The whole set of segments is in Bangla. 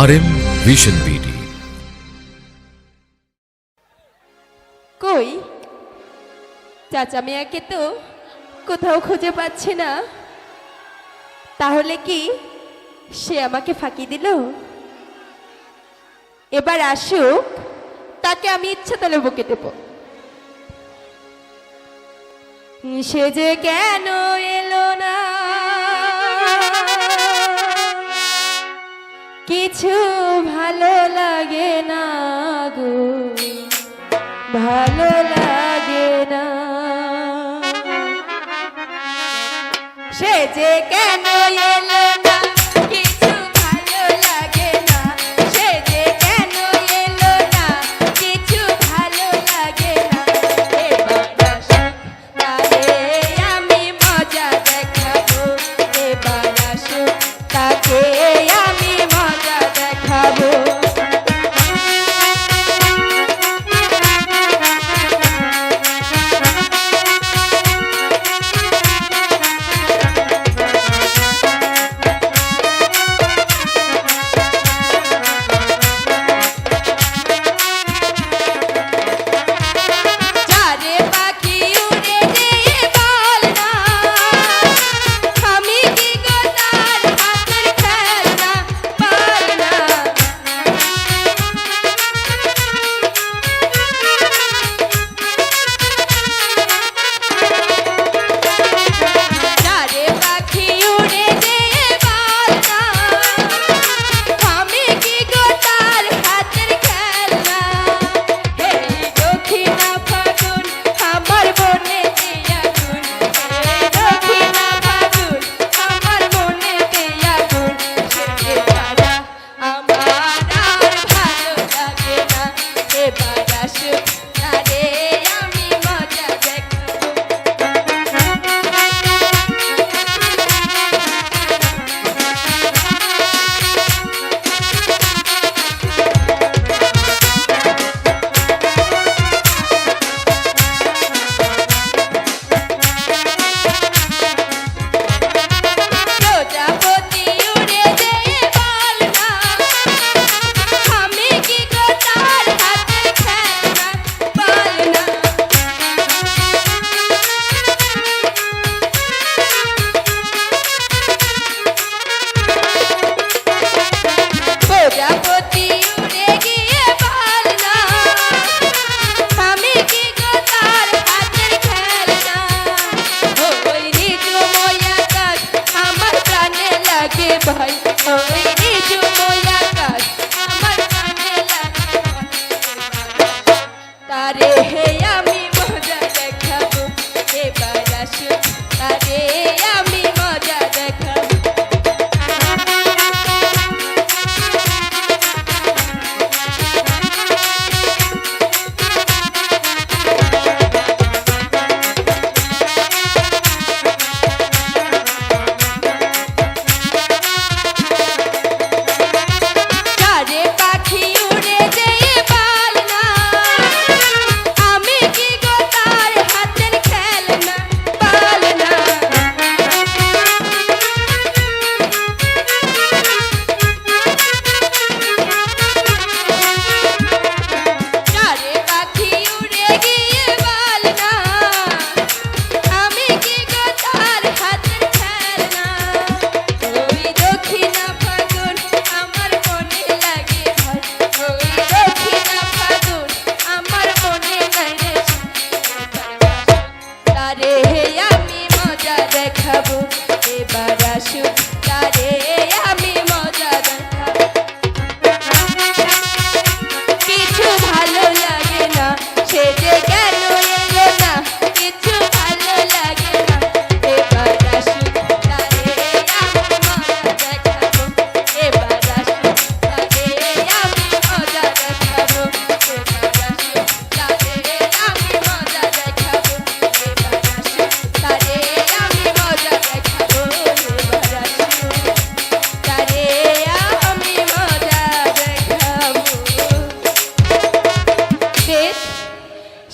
আর ভিশন বিডি কই? চাচা মিয়াকে তো কোথাও খুঁজে পাচ্ছি না। তাহলে কি সে আমাকে ফাঁকি দিল? এবার আসুক, তাকে আমি ইচ্ছা তলে বকে দেব। সে যে কেন এলো না? কিছু ভালো লাগে না গো। ভালো লাগে না। সে যে কেন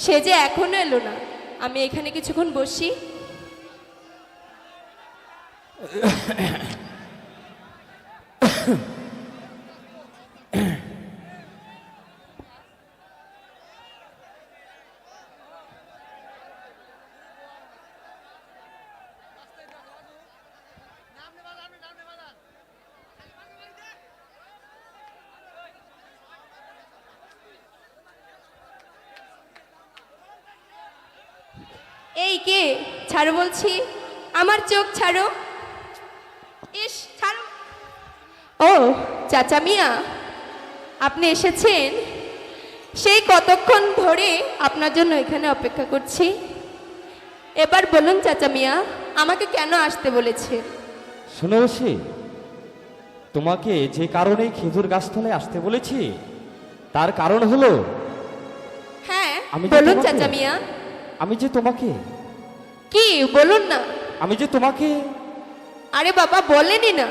সে যে এখনও এলো না। আমি এখানে কিছুক্ষণ বসি। এই কে? ছাড়ো বলছি। আমার চোখ ছাড়ো। ইস ছাড়ো। ও চাচা মিয়া আপনি এসেছেন? সেই কতক্ষণ ধরে আপনার জন্য এখানে অপেক্ষা করছি। এবার বলুন চাচা মিয়া আমাকে কেন আসতে বলেছে? শুনে বসি তোমাকে যে কারণে খেজুর গাছতলায় আসতে বলেছি তার কারণ হলো হ্যাঁ বলুন চাচা মিয়া। আমি যে তোমাকে। কি? বলুন না। আমি যে তোমাকে আরে বাবা বলেনি না।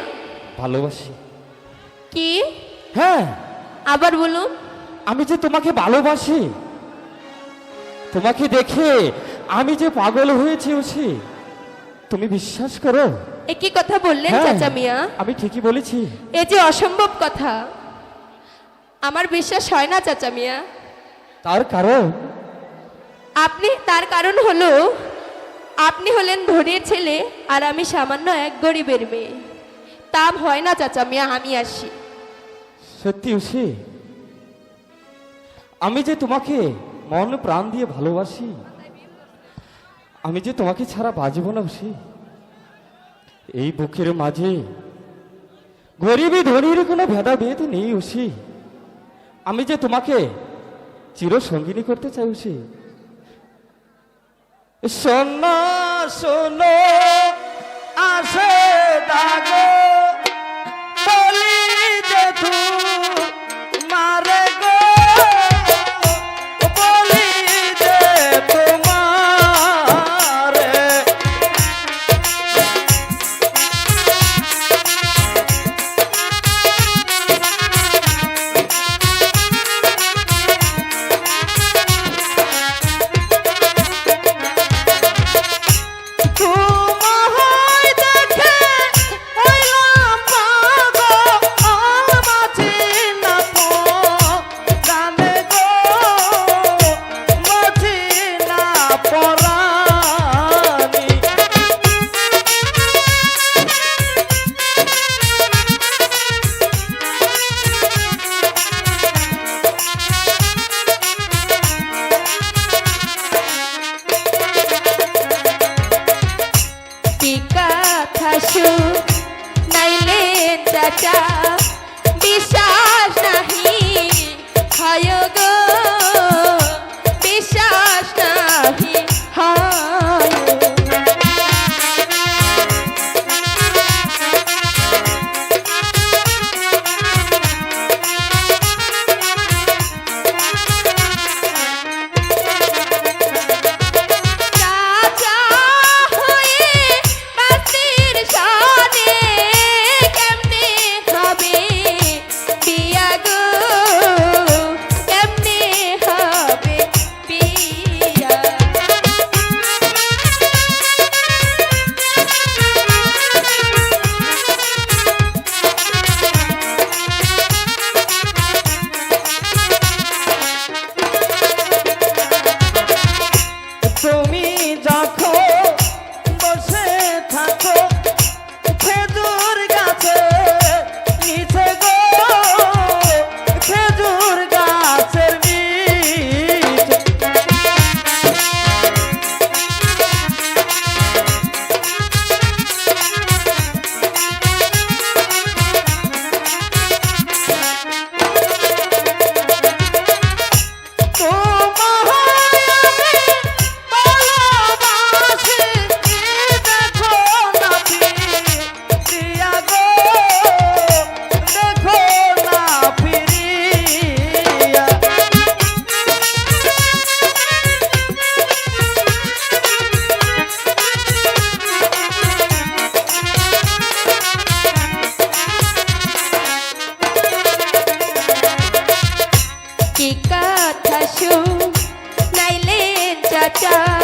ভালোবাসি। কি? হ্যাঁ। আবার বলুন। আমি যে তোমাকে ভালোবাসি তোমাকে দেখে আমি যে পাগল হয়েছি ওসি তুমি বিশ্বাস করো? এ কি কথা বললেন হ্যাঁ, চাচা মিয়া। আমি ঠিকই বলেছি। এ যে অসম্ভব কথা। আমার বিশ্বাস হয় না চাচা মিয়া। তার কারণ আপনি, তার কারণ হলো, আপনি হলেন ধনীর ছেলে, আর আমি সামান্য এক গরিবের মেয়ে। তা হয় না চাচা, মিয়া, আমি আসি। সত্যি উসি, আমি যে তোমাকে মন প্রাণ দিয়ে ভালোবাসি, আমি যে তোমাকে ছাড়া বাঁচব না উসি, এই বুকের মাঝে গরিবী ধনীর কোনো ভেদাভেদ নেই উসি। আমি যে তোমাকে চিরসঙ্গিনী করতে চাই উসি শোনো শোনো আসে দাগো। চাচা